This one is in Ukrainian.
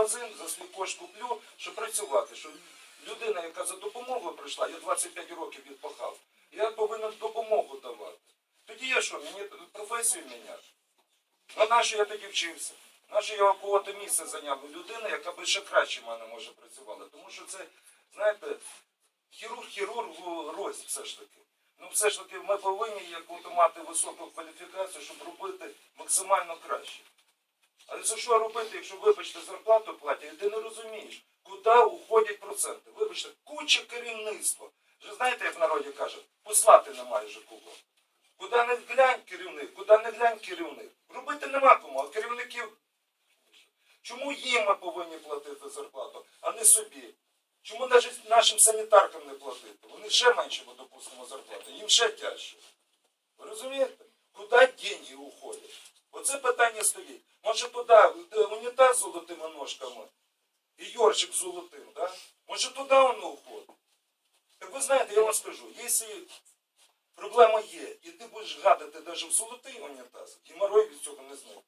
магазин, за свій кошт куплю, щоб працювати. Щоб людина, яка за допомогою прийшла, я 25 років відпахав, я повинен допомогу давати. Тоді я що, мені професію міняти? Ну, на що я тоді вчився? На що я кого-то місце зайняв? Людина, яка би ще краще в мене може працювала. Тому що це, знаєте, хірург хірургу рознь все ж таки. Ну, все ж таки, ми повинні яку-то мати високу кваліфікацію, щоб робити максимально краще. Але це що робити, якщо, вибачте, зарплату платять, і ти не розумієш, куди уходять проценти. Вибачте, куча керівництва. Вже знаєте, як в народі кажуть, послати немає вже кого. Куди не глянь керівник, куди не глянь керівник. Робити нема кому, а керівників. Чому їм ми повинні платити зарплату, а не собі? Чому навіть нашим санітаркам не платити? Вони ще менше, бо допустимо, зарплати, їм ще тяжче. Ви розумієте? Куди деньги уходять? Оце питання стоїть. Може туди унітаз з золотими ножками і Йорчик золотим, да? Може туди воно уходить? Так ви знаєте, я вам скажу, якщо проблема є, і ти будеш гадати навіть в золотий унітаз, геморрой від цього не зникне.